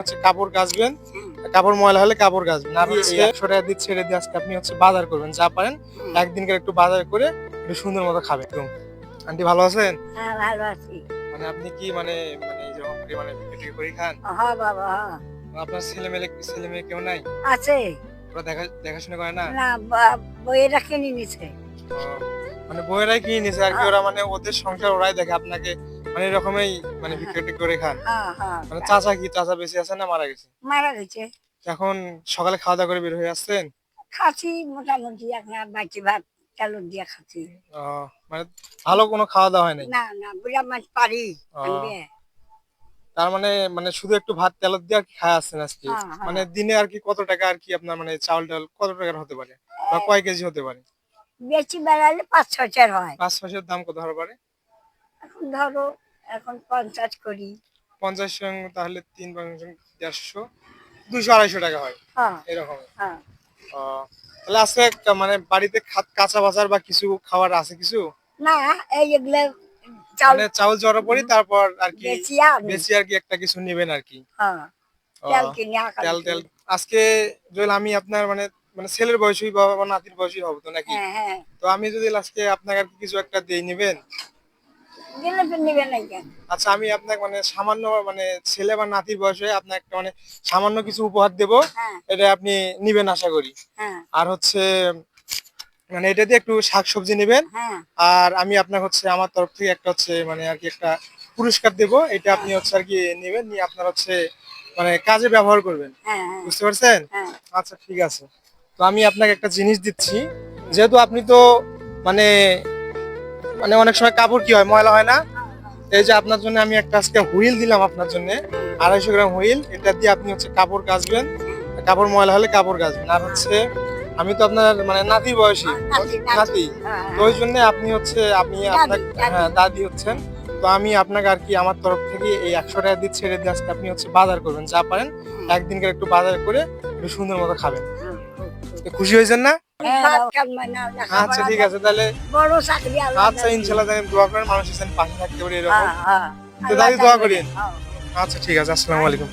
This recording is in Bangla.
হচ্ছে কাপড় কাচবেন কাপড় ময়লা হলে কাপড় কাচবেন আর হচ্ছে একশো টাকা দিয়ে ছেড়ে দিয়ে আজকে আপনি হচ্ছে বাজার করবেন যা পারেন একদিনকার একটু বাজার করে একটু সুন্দর মতো খাবেন। একদম। আন্টি ভালো আছেন? হ্যাঁ ভালো আছি। মানে আপনি কি মানে মানে এইরকম করে মানে বিক্রি করে খান? হ্যাঁ বাবা হ্যাঁ। আপনার ছেলে মেয়ে ছেলে মেয়ে কেউ নাই? আছে। ওরা দেখা দেখাশোনা করে না? না বা- বইয়েরা কিনে নিছে। মানে বইয়েরাই কিনে নিছে আর কি ওরা মানে ওদের সংসার ওরাই দেখে আপনাকে মানে এরকমই মানে বিক্রি করে খান। হ্যাঁ হ্যাঁ। মানে চাচা কি চাচা বেঁচে আছে না মারা গেছে? মারা গেছে। এখন সকালে খাওয়া দাওয়া করে বের হয়ে আসছেন? খাচ্ছি মোটামুটি আপনার বাকি ভাত চালুর দিয়ে খাচ্ছি। ও, মানে ভালো কোনো খাওয়া দাওয়া হয় নাই? না না বুড়া মাছ পারি তার মানে মানে শুধু একটু ভাত তেল দিয়ে আর কি খায় আসছেন আজকে। মানে দিনে আর কি কত টাকা আর কি আপনার মানে চাউল টাউল কত টাকার হতে পারে? বা কয় কেজি হতে পারে? বেশি বেড়ালে পাঁচ ছয়টার হয়। পাঁচ মাসের দাম কত হতে পারে এখন ধরো এখন পঞ্চাশ করি। পঞ্চাশ তাহলে তিন পঞ্চাশ দেড়শো দুশো আড়াইশো টাকা হয়। হ্যাঁ। এরকম হ্যাঁ। তাহলে আজকে মানে বাড়িতে কাঁচা বাজার বা কিছু খাবার আছে কিছু? না এই এগুলো চাল মানে চাউল জড়ো পড়ি তারপর আর কি বেশি আর কি একটা কিছু নেবেন আর কি। হ্যাঁ। তেল তেল তেল। আজকে যদি আমি আপনার মানে মানে ছেলের বয়সী বা বা নাতির বয়সী হবে তো নাকি? হ্যাঁ হ্যাঁ। তো আমি যদি আজকে আপনাকে আর কি কিছু একটা দিয়ে নেবেন? আচ্ছা আমি আপনাকে মানে সামান্য মানে ছেলে বা নাতির বয়সে আপনাকে একটা মানে সামান্য কিছু উপহার দেব। হ্যাঁ। এটা আপনি নিবেন আশা করি। হ্যাঁ। আর হচ্ছে মানে এটা দিয়ে একটু শাকসবজি নেবেন। হ্যাঁ। আর আমি আপনার হচ্ছে আমার তরফ থেকে একটা হচ্ছে মানে আর কি একটা পুরস্কার দেব। এটা আপনি হচ্ছে আর কি নেবেন নিয়ে আপনার হচ্ছে মানে কাজে ব্যবহার করবেন। বুঝতে পারছেন? হ্যাঁ। আচ্ছা ঠিক আছে। তো আমি আপনাকে একটা জিনিস দিচ্ছি। যেহেতু আপনি তো মানে মানে অনেক সময় কাপড় কি হয় ময়লা হয় না এই যে আপনার জন্য আমি একটা আজকে হুইল দিলাম আপনার জন্য আড়াইশো গ্রাম হুইল। এটা দিয়ে আপনি হচ্ছে কাপড় কাচবেন। কাপড় ময়লা হলে কাপড় কাচবেন। আর হচ্ছে আমি তো আপনার মানে নাতি বয়সী নাতি, নাতি। হ্যাঁ, তো ওই জন্য আপনি হচ্ছে আপনি আপনার দাদি। হ্যাঁ দাদি হচ্ছেন। তো আমি আপনাকে আর কি আমার তরফ থেকে এই একশো টাকা দিয়ে ছেড়ে দিয়ে আজকে আপনি হচ্ছে বাজার করবেন। যা পারেন একদিনকার একটু বাজার করে সুন্দর মতো খাবেন। খুশি হয়েছেন না? হ্যাঁ, আচ্ছা ঠিক আছে তাহলে আচ্ছা ইনশাল্লাহ আমি দোয়া করেন মানুষ পাশে থাকতে পারি এরকম। হ্যাঁ, হ্যাঁ। তো দাদি দোয়া করেন। আচ্ছা ঠিক আছে আসসালামু আলাইকুম।